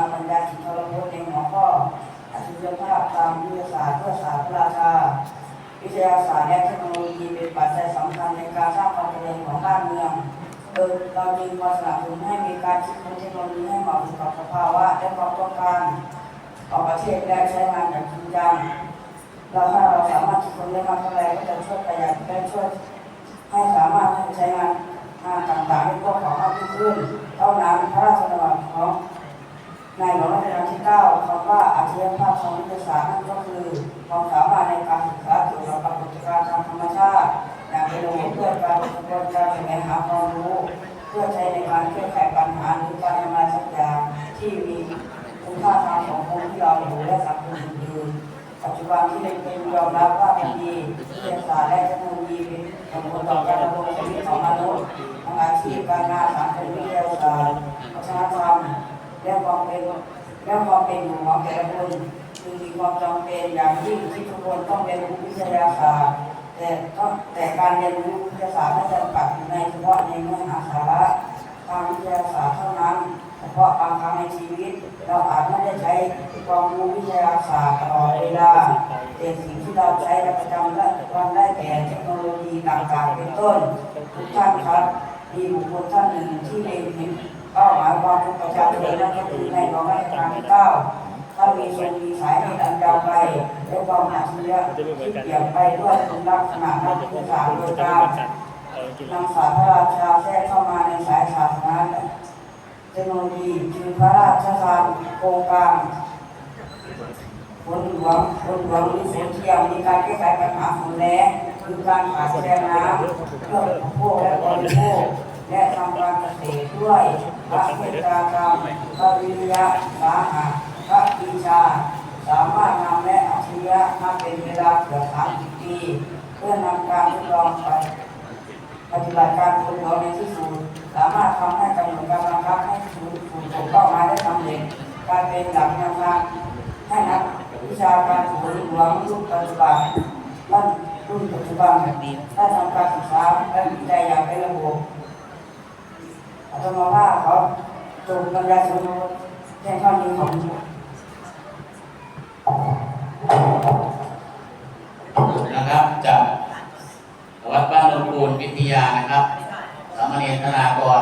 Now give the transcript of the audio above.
มาปัญญาสิทรพจน์ในหัวข้ออัจฉริยภาพทางวิทยาศาสตร์เพื่อศาสตร์พราชา วิทยาศาสตร์และเทคโนโลยีเป็นปัจจัยสำคัญในการสร้างความเจริญของบ้านเมืองโดยเราจึงควรสนับสนุนให้มีการคิดค้นเทคโนโลยีให้เหมาะสมกับสภาวะและความต้องการของประเทศและใช้งานอย่างจริงจังเราถ้าเราสามารถคิดค้นได้มากเท่าไรก็จะช่วยประหยัดและช่วยให้สามารถใช้งานงานต่างๆให้พวกเขามากขึ้นพระราชดำรัสของ ในหลวงรัชกาลที่9คำว่าอัจฉริยภาพของวิทยาศาสตร์นั่นก็คือความสามารถในการศึกษาเกี่ยวกับปรากฏการณ์ทางธรรมชาติอย่างเป็นระบบเพื่อการกระบวนการแสวงหาความรู้ เพื่อใช้ในการแก้ไขปัญหาหรือการทำงานสักอย่างที่มีคุณค่าทางสังคมที่เราอยู่และสังคมอื่นปัจจุบันที่เป็นยอมรับว่าเป็นดีวิทยาศาสตร์และเทคโนโลยีเป็นผลต่อการดำรงชีวิตของมนุษย์ทางอาชีพการงานสังคมวิทยาศาสตร์วัฒนธรรม และความเป็นและความเป็นอยู่ของแต่ละคนจึงมีความจำเป็นอย่างยิ่งที่ทุกคนต้องเรียนรู้วิทยาศาสตร์แต่ต้องแต่การเรียนรู้วิทยาศาสตร์ไม่จำกัดในเฉพาะในเนื้อหาสาระทางวิทยาศาสตร์เท่านั้นเฉพาะบางครั้งในชีวิต เราอาจไม่ได้ใช้ความรู้วิทยาศาสตร์ตลอดเวลาแต่สิ่งที่เราใช้ในประจำวันได้แก่เทคโนโลยีต่างๆเป็นต้นทุกท่านครับ มีบุคคลท่านหนึ่งที่เล็งเห็น เป้าหมายความเป็นประชาชนนั่นก็คือในหลวงรัชกาลที่เก้าท่านมีทรงมีสายในอันยาวไกลและความอัจฉริยะที่เปลี่ยนไปด้วยคุณลักษณะนักวิทยาศาสตร์โดยการนำศาสตร์พระราชาแทรกเข้ามาในสายศาสนาเทคโนโลยีจึงพระราชทานโครงการฝนหลวงฝนหลวงหรือฝนเทียมมีการแก้ไขปัญหาฝนแล้งคือการขาดแคลนน้ำเพื่ออุปโภคและบริโภค และทำการเกษตรด้วยพระเมตตากรรมพระวิริยะสาหะพระปีชา สามารถนำและอัจฉริยะมาเป็นเวลาเกือบสามสิบปี เพื่อนำการทดลองไปปฏิบัติการฝึกฝนในที่สุดสามารถทำให้กำหนดการบังคับให้สูงสูงถูกเป้าหมายได้สำเร็จการเป็นหลักแนวทางให้นักวิชาการฝึกหลวงรุ่นปัจจุบันรุ่นรุ่นปัจจุบันได้ทำการศึกษาและวิจัยอย่างเป็นระบบ อาตมาว่าเขาตรงมันยาสูงแค่ข้อนี้ของนะครับจากวัดบ้านลมปูนวิทยานะครับสามเณรธนากร